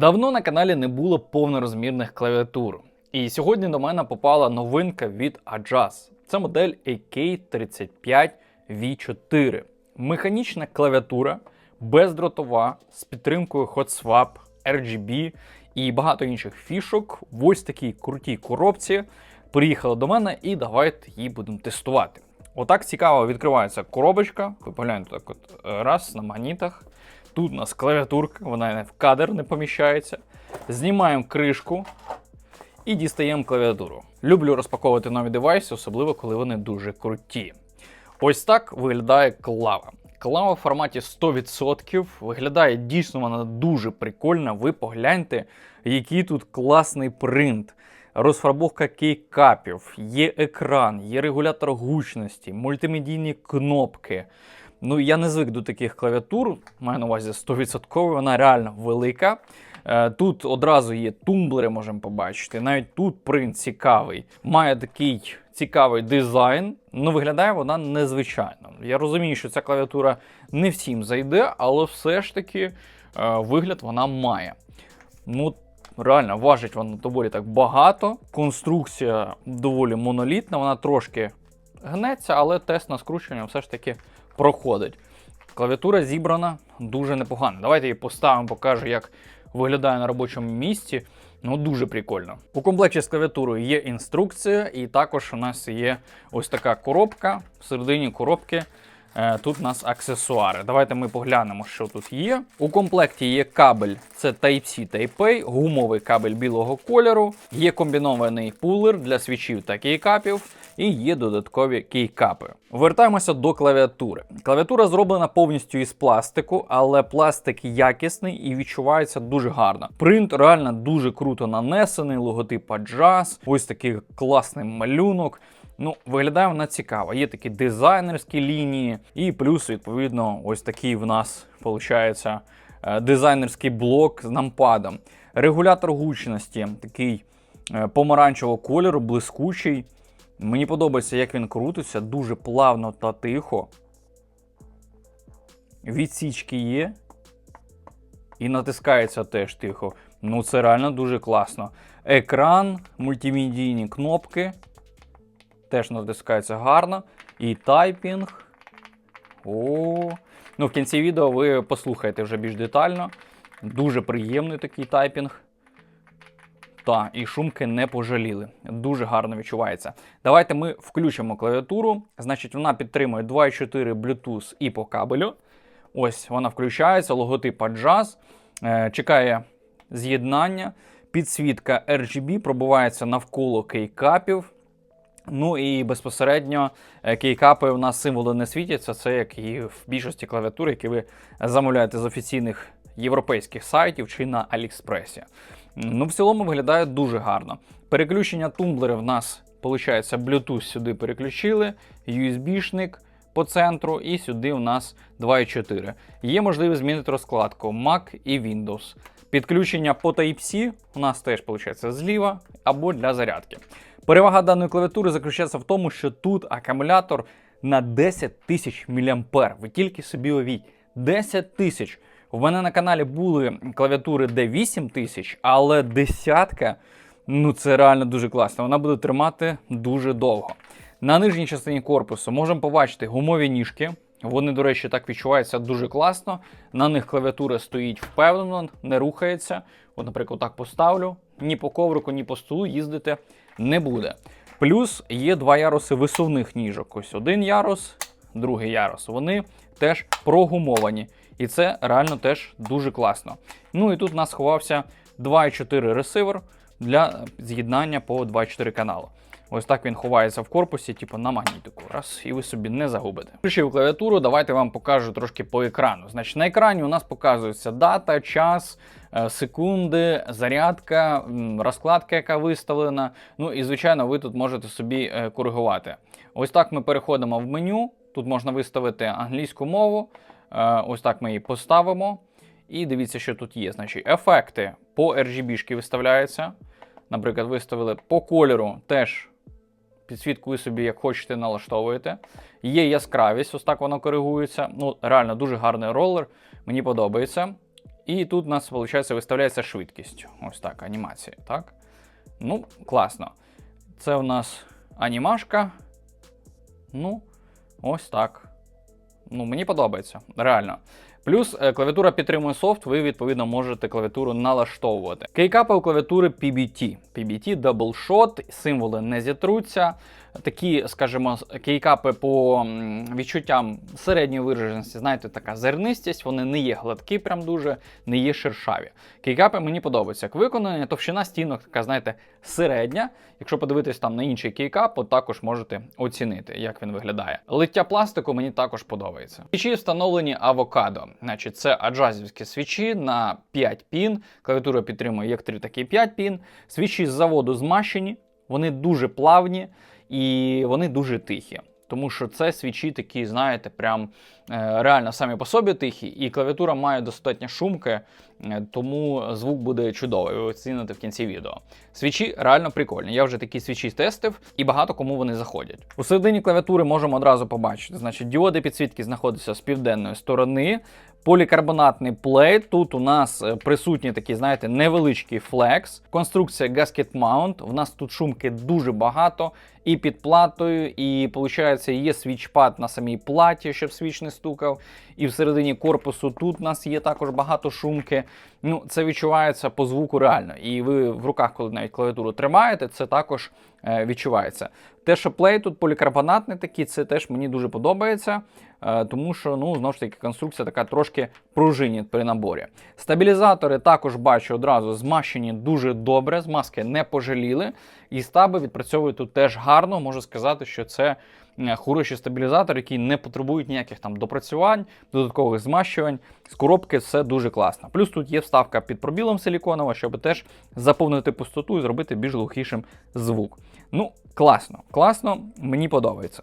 Давно на каналі не було повнорозмірних клавіатур. І сьогодні до мене попала новинка від Adjust. Це модель AK35V4. Механічна клавіатура, бездротова, з підтримкою HotSwap, RGB і багато інших фішок. В ось такій крутій коробці. Приїхала до мене і давайте її будемо тестувати. Отак цікаво відкривається коробочка. Ви погляньте так от е, раз на магнітах. Тут у нас клавіатурка, вона в кадр не поміщається. Знімаємо кришку і дістаємо клавіатуру. Люблю розпаковувати нові девайси, особливо коли вони дуже круті. Ось так виглядає клава. Клава в форматі 100% виглядає дійсно вона дуже прикольна. Ви погляньте, який тут класний принт. Розфарбовка кейкапів, є екран, є регулятор гучності, мультимедійні кнопки. Ну, я не звик до таких клавіатур, маю на увазі 100%, вона реально велика. Е, Тут одразу є тумблери, можемо побачити. Навіть тут принт цікавий. Має такий цікавий дизайн, ну виглядає вона незвичайно. Я розумію, що ця клавіатура не всім зайде, але все ж таки е, вигляд вона має. Ну, реально, важить вона доволі так багато. Конструкція доволі монолітна, вона трошки гнеться, але тест на скручування все ж таки проходить. Клавіатура зібрана дуже непогано. Давайте її поставимо, покажу, як виглядає на робочому місці. Ну, дуже прикольно. У комплекті з клавіатурою є інструкція, і також у нас є ось така коробка. Всередині коробки е, тут у нас аксесуари. Давайте ми поглянемо, що тут є. У комплекті є кабель, це Type-C Type-A, гумовий кабель білого кольору, є комбінований пулер для свічів та кейкапів, і є додаткові кейкапи. Вертаємося до клавіатури. Клавіатура зроблена повністю із пластику, але пластик якісний і відчувається дуже гарно. Принт реально дуже круто нанесений, логотип Adjust, ось такий класний малюнок. Ну, виглядає вона цікаво. Є такі дизайнерські лінії, і плюс, відповідно, ось такий в нас виходить дизайнерський блок з нампадом. Регулятор гучності, такий е, помаранчевого кольору, блискучий. Мені подобається, як він крутиться, дуже плавно та тихо. Відсічки є. І натискається теж тихо. Ну, це реально дуже класно. Екран, мультимедійні кнопки. Теж натискається гарно. І тайпінг. О. Ну, в кінці відео ви послухаєте вже більш детально. Дуже приємний такий тайпінг. Та, і шумки не пожаліли. Дуже гарно відчувається. Давайте ми включимо клавіатуру. Значить, вона підтримує 2.4 Bluetooth і по кабелю. Ось вона включається, логотип Adjust. Е, чекає з'єднання. Підсвітка RGB пробувається навколо кейкапів. Ну і безпосередньо е, кейкапи у нас символи не світяться. Це як і в більшості клавіатур, які ви замовляєте з офіційних європейських сайтів чи на Аліекспресі. Ну, в цілому виглядає дуже гарно. Переключення тумблерів в нас, виходить, Bluetooth сюди переключили, USB-шник по центру, і сюди у нас 2.4. Є можливість змінити розкладку Mac і Windows. Підключення по Type-C у нас теж виходить зліва або для зарядки. Перевага даної клавіатури заключається в тому, що тут акумулятор на 10 тисяч мА. Ви тільки собі уявіть, 10 тисяч. У мене на каналі були клавіатури, де 8 тисяч, але десятка, ну це реально дуже класно. Вона буде тримати дуже довго. На нижній частині корпусу можемо побачити гумові ніжки. Вони, до речі, так відчуваються дуже класно. На них клавіатура стоїть впевнено, не рухається. От, наприклад, так поставлю. Ні по коврику, ні по столу їздити не буде. Плюс є два яруси висувних ніжок. Ось один ярус, другий ярус. Вони теж прогумовані. І це реально теж дуже класно. Ну і тут у нас сховався 2.4 ресивер для з'єднання по 2.4 каналу. Ось так він ховається в корпусі, типу на магнітику. Раз, і ви собі не загубите. Включив клавіатуру, давайте вам покажу трошки по екрану. Значить, на екрані у нас показується дата, час, е, секунди, зарядка, розкладка, яка виставлена. Ну і звичайно, ви тут можете собі е, коригувати. Ось так ми переходимо в меню. Тут можна виставити англійську мову. Е, Ось так ми її поставимо. І дивіться, що тут є. Значить, ефекти по RGB виставляються. Наприклад, виставили по кольору теж підсвітку ви собі, як хочете, налаштовуєте. Є яскравість, ось так воно коригується. Ну, реально дуже гарний ролер, мені подобається. І тут у нас, виходить, виставляється швидкість. Ось так, анімація, так? Ну, класно. Це у нас анімашка. Ну, ось так. Ну, мені подобається, реально. Плюс е, клавіатура підтримує софт, ви відповідно можете клавіатуру налаштовувати. Кейкапи у клавіатури PBT. PBT Shot, символи не зітруться. Такі, скажімо, кейкапи по відчуттям середньої вираженості, знаєте, така зернистість, вони не є гладкі, прям дуже, не є шершаві. Кейкапи мені подобаються. Як виконання, товщина стінок така, знаєте, середня. Якщо подивитись там на інший кейкап, то також можете оцінити, як він виглядає. Лиття пластику мені також подобається. Свічі встановлені авокадо. Значить, це аджазівські свічі на 5 пін. Клавіатура підтримує як 3, так і 5 пін. Свічі з заводу змащені, вони дуже плавні і вони дуже тихі. Тому що це свічі такі, знаєте, прям реально самі по собі тихі, і клавіатура має достатньо шумки, е, тому звук буде чудовий. Ви оціните в кінці відео. Свічі реально прикольні. Я вже такі свічі тестив, і багато кому вони заходять. У середині клавіатури можемо одразу побачити. Значить, діоди підсвітки знаходяться з південної сторони. Полікарбонатний плейт. Тут у нас е, присутній такий, знаєте, невеличкий флекс. Конструкція Gasket Mount. У нас тут шумки дуже багато. І під платою, і виходить, є свічпад на самій платі, щоб свіч не стукав. І всередині корпусу тут у нас є також багато шумки. Ну, це відчувається по звуку реально. І ви в руках, коли навіть клавіатуру тримаєте, це також е, відчувається. Те, що плей тут полікарбонатний такий, це теж мені дуже подобається, е, тому що ну, знову ж таки конструкція така трошки пружинні при наборі. Стабілізатори також бачу одразу змащені дуже добре, змазки не пожаліли. І стаби відпрацьовують тут теж гарно. Можу сказати, що це хороші стабілізатори, які не потребують ніяких там допрацювань, додаткових змащувань. З коробки все дуже класно. Плюс тут є вставка під пробілом силіконова, щоб теж заповнити пустоту і зробити більш глухішим звук. Ну, класно, класно, мені подобається.